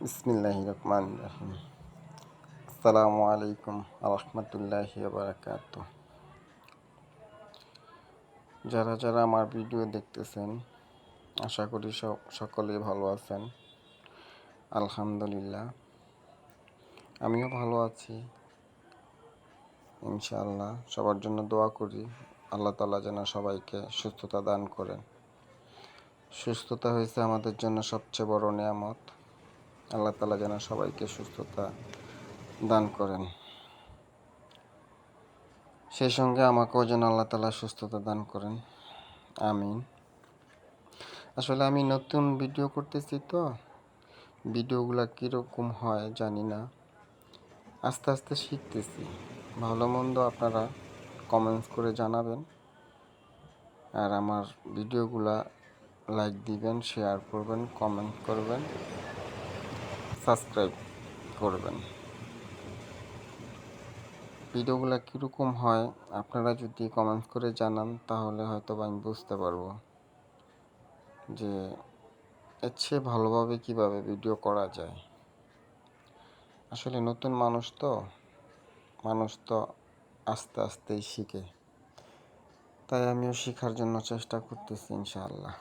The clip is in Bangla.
বিসমিল্লাহ রহমান রাহিম আসসালামু আলাইকুম রহমতুল্লাহ বারাকাত যারা যারা আমার ভিডিও দেখতেছেন, আশা করি সব সকলেই ভালো আছেন। আলহামদুলিল্লাহ। আমিও ভালো আছি। ইনশাআল্লাহ সবার জন্য দোয়া করি। আল্লাহ তালা যেন সবাইকে সুস্থতা দান করেন। সুস্থতা হয়েছে আমাদের জন্য সবচেয়ে বড় নিয়ামত। আল্লাহ তালা যেন সবাইকে সুস্থতা দান করেন। সেই সঙ্গে আমাকেও যেন আল্লাহ তালা সুস্থতা দান করেন। আমিন। আসলে আমি নতুন ভিডিও করতেছি তো। ভিডিওগুলো কীরকম হয় জানি না। আস্তে আস্তে শিখতেছি। ভালো মন্দ আপনারা কমেন্টস করে জানাবেন। আর আমার ভিডিওগুলা লাইক দিবেন শেয়ার করবেন কমেন্ট করবেন। সাবস্ক্রাইব করবেন। ভিডিওগুলো কীরকম হয় আপনারা যদি কমেন্টস করে জানান, তাহলে হয়তো আমি বুঝতে পারব যে এর চেয়ে ভালোভাবে কীভাবে ভিডিও করা যায়। আসলে নতুন মানুষ তো মানুষ তো আস্তে আস্তেই শিখে। তাই আমিও শেখার জন্য চেষ্টা করতেছি, ইনশাআল্লাহ।